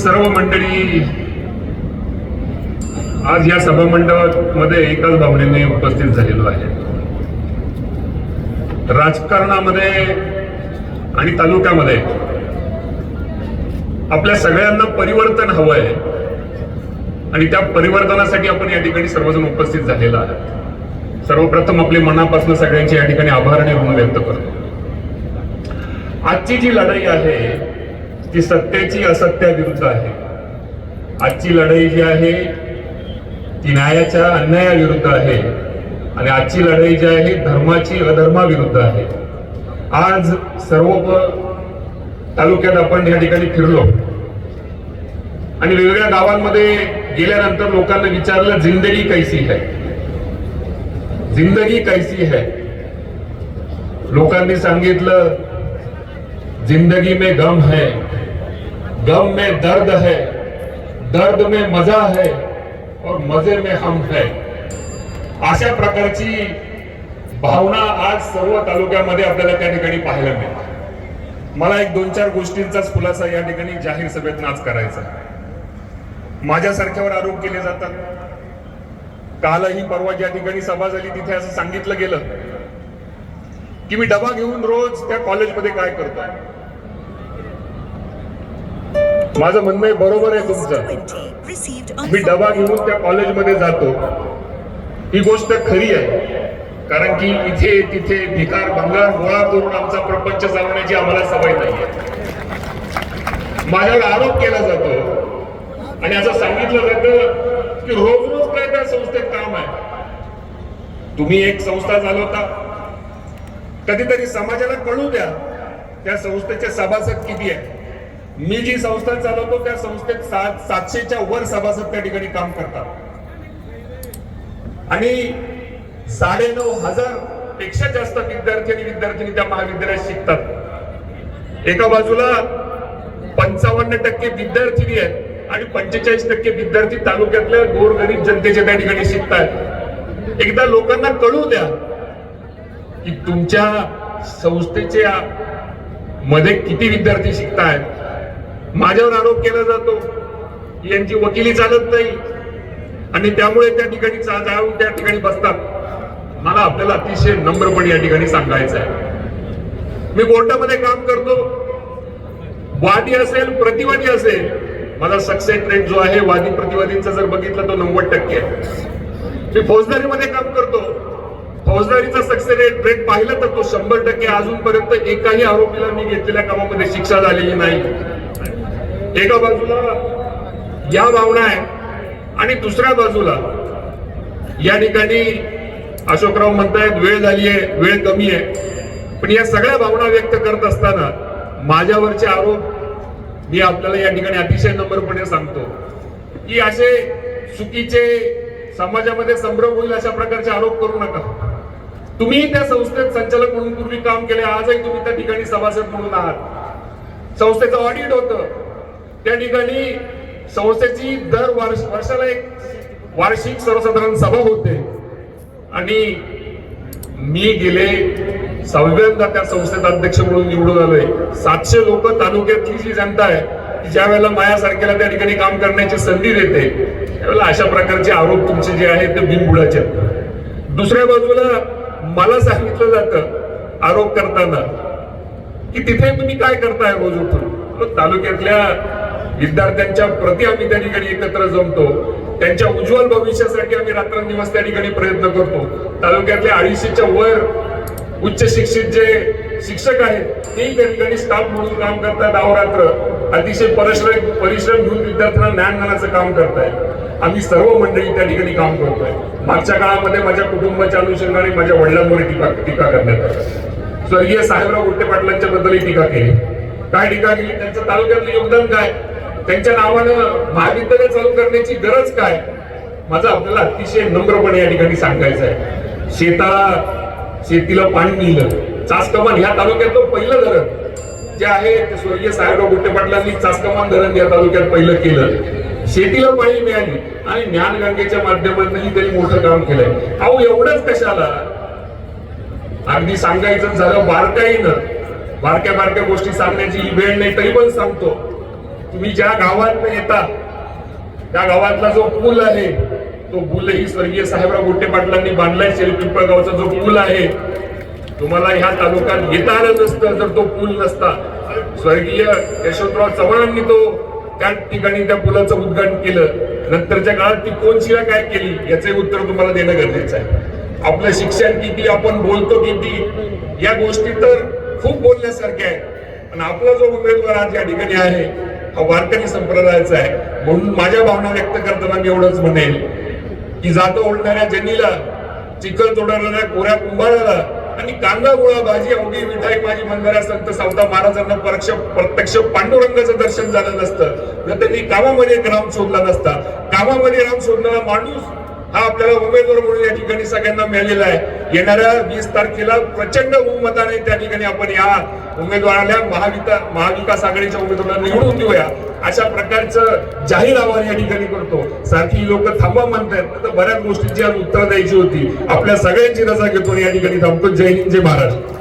सर्व मंडळी आज या सभामंडपामध्ये एकाच भावनेने उपस्थित झालेलो आहे. राजकारणामध्ये आणि तालुक्यामध्ये आपल्या सगळ्यांना परिवर्तन हवं आहे आणि त्या परिवर्तनासाठी आपण या ठिकाणी सर्वजण उपस्थित झालेला आहात. सर्वप्रथम आपले मनापासून सगळ्यांचे या ठिकाणी आभार आणि ऋण व्यक्त करतो. आजची जी लढाई आहे ती सत्तेची असत्याविरुद्ध आहे. आजची लढाई जी आहे ती न्यायाच्या अन्यायाविरुद्ध आहे. आणि आजची लढाई जी आहे धर्माची अधर्माविरुद्ध आहे. आज सर्व तालुक्यात आपण या ठिकाणी फिरलो. आणि वेगवेगळ्या गावांमध्ये गेल्यानंतर लोकांना विचारलं जिंदगी कैसी है? जिंदगी कैसी है? लोकांनी सांगितलं जिंदगी में गम है गम में दर्द है दर्द में मजा है और मजे में हम है। अशा प्रकारची भावना आज सर्व तालुक्यामध्ये आपल्याला त्या ठिकाणी पाहायला मिळते. मला एक दोन चार गोष्टींचाच खुलासा या ठिकाणी जाहीर सभेत नाच करायचा माझ्यासारख्यावर आरोप केले जातात. कालही परवा ज्या ठिकाणी सभा झाली तिथे असं सांगितलं गेलं की मी डबा घेऊन रोज त्या कॉलेजमध्ये काय करतो माझं म्हणणं आहे बरोबर आहे तुमचं. मी डबा घेऊन त्या कॉलेजमध्ये जातो. ही गोष्ट खरी आहे. कारण की इथे तिथे भिकार भंगार गोळा करून आमचा प्रपंच चालवण्याची आम्हाला सवय नाहीये. माझ्यावर आरोप केला जातो. आणि असं सांगितलं जातं की रोज रोज काय त्या संस्थेत काम आहे. तुम्ही एक संस्था चालवता. कधीतरी समाजाला कळू द्या त्या संस्थेचे सभासद किती आहे मी जी संस्था चालवतो त्या संस्थेत सात सातशेच्या वर सभासद त्या ठिकाणी काम करतात. आणि साडे नऊ हजारपेक्षा जास्त विद्यार्थी आणि विद्यार्थिनी त्या महाविद्यालयात शिकतात. एका बाजूला पंचावन्न टक्के विद्यार्थिनी आहेत आणि पंचेचाळीस टक्के विद्यार्थी तालुक्यातल्या गोरगरीब जनतेच्या त्या ठिकाणी शिकतायत. एकदा लोकांना कळू द्या की तुमच्या संस्थेच्या मध्ये किती विद्यार्थी शिकतायत. माझ्यावर आरोप केला जातो यांची वकिली चालत नाही. आणि त्यामुळे त्या ठिकाणी जाऊन त्या ठिकाणी बसतात. मला आपल्याला अतिशय नम्रपणे या ठिकाणी सांगायचं आहे. मी कोर्टामध्ये काम करतो. वादी असेल प्रतिवादी असेल माझा सक्सेस रेट जो आहे वादी प्रतिवादींचा जर बघितलं तो नव्वद टक्के आहे. मी फौजदारीमध्ये काम करतो. फौजदारीचा सक्सेस रेट रेट पाहिलं तर तो शंभर टक्के. अजूनपर्यंत एकाही आरोपीला मी घेतलेल्या कामामध्ये शिक्षा झालेली नाही. एका बाजूला या भावना आहे आणि दुसऱ्या बाजूला या ठिकाणी अशोकराव म्हणतायत वेळ झाली आहे वेळ कमी आहे. पण या सगळ्या भावना व्यक्त करत असताना माझ्यावरचे आरोप मी आपल्याला या ठिकाणी अतिशय नम्रपणे सांगतो. की असे चुकीचे समाजामध्ये संभ्रम होईल अशा प्रकारचे आरोप करू नका. तुम्ही त्या संस्थेत संचालक म्हणून पूर्वी काम केले आजही तुम्ही त्या ठिकाणी सभासद म्हणून आहात. संस्थेचं ऑडिट होतं. त्या ठिकाणी संस्थेची दर वर्ष वर्षाला एक वार्षिक सर्वसाधारण सभा होते. आणि मी गेले सहाव्यांदा त्या संस्थेत अध्यक्ष म्हणून निवडून आलोय. सातशे लोक तालुक्यातली जी जनता आहे ज्या वेळेला माझ्यासारख्याला त्या ठिकाणी काम करण्याची संधी देते त्यावेळेला अशा प्रकारचे आरोप तुमचे जे आहेत ते बिनबुडाचे आहेत. दुसऱ्या बाजूला मला सांगितलं जातं आरोप करताना की तिथे तुम्ही काय करताय रोज उठून? तालुक्यातल्या विद्यार्थ्यांच्या प्रति आम्ही त्या ठिकाणी एकत्र जमतो. त्यांच्या उज्ज्वल भविष्यासाठी आम्ही रात्रंदिवस त्या ठिकाणी प्रयत्न करतो. तालुक्यातल्या अडीचशेच्या वर उच्च शिक्षित जे शिक्षक आहेत तेही त्या ठिकाणी स्टाफ म्हणून काम करतात अहोरात्र. अतिशय परिश्रम परिश्रम घेऊन विद्यार्थ्यांना ज्ञान देण्याचं काम करतायत. आम्ही सर्व मंडळी त्या ठिकाणी काम करतोय. मागच्या काळामध्ये माझ्या कुटुंबाच्या अनुषंगाने माझ्या वडिलांवर टीका टीका करण्यात आली. स्वर्गीय साहेबराव गुट्टे पाटलांच्या बद्दलही टीका केली. काय टीका केली? त्यांचं तालुक्यातलं योगदान काय? त्यांच्या नावानं महाविद्यालय चालू करण्याची गरज काय? माझं आपल्याला अतिशय नम्रपणे या ठिकाणी सांगायचं आहे. शेताला शेतीला पाणी मिळलं. चासकमान ह्या तालुक्यातलं पहिलं धरण जे आहे ते स्वर्गीय साहेबराव गुट्टे पाटलांनी चासकमान धरण या तालुक्यात पहिलं केलं. शेतीला पाणी मिळाली आणि ज्ञानगंगेच्या माध्यमातूनही त्यांनी मोठं काम केलंय. अहो एवढंच कशाला? अगदी सांगायचं झालं बारकाईनं. बारक्या बारक्या गोष्टी सांगण्याची ही वेळ नाही तरी पण सांगतो. तुम्ही ज्या गावात येता त्या गावातला जो पूल आहे तो पूलही स्वर्गीय साहेबराव गोटे पाटलांनी बांधलाय शेलपिंपळगावचा जो पूल आहे तुम्हाला ह्या तालुक्यात येता आलं नसतं जर तो पूल नसता. स्वर्गीय यशवंतराव चव्हाणांनी तो त्या ठिकाणी त्या पुलाचं उद्घाटन केलं. नंतरच्या काळात ती कोण शिवाय काय केली याचे उत्तर तुम्हाला देणं गरजेचं आहे. आपलं शिक्षण किती आपण बोलतो किती या गोष्टी तर खूप बोलण्यासारख्या आहेत. आणि आपला जो उमेदवार आज या ठिकाणी आहे हा वारकरी संप्रदायाचा आहे. म्हणून माझ्या भावना व्यक्त करताना मी एवढंच म्हणेल की जातो ओढणाऱ्या जनीला चिखल तोडणाऱ्या कोऱ्या कुंभाराला आणि कांदा गोळा भाजी अवघी मिठाई माझी मंदिरा संत सावता महाराजांना परक्ष प्रत्यक्ष पांडुरंगाचं दर्शन झालं नसतं. जर त्यांनी कामामध्ये एक राम शोधला नसता. कामामध्ये राम शोधणारा माणूस हा आपल्याला उमेदवार म्हणून या ठिकाणी सगळ्यांना मिळालेला आहे. येणाऱ्या वीस तारखेला प्रचंड बहुमताने त्या ठिकाणी आपण या उमेदवाराला महाविका महाविकास आघाडीच्या उमेदवाराला निवडून देऊया. अशा प्रकारचं जाहीर आव्हान या ठिकाणी करतो. सारखी लोक थांबा म्हणतात तर बऱ्याच गोष्टींची आज उत्तर द्यायची होती. आपल्या सगळ्यांची रजा घेतो आणि या ठिकाणी थांबतो. जय हिंद जय महाराष्ट्र.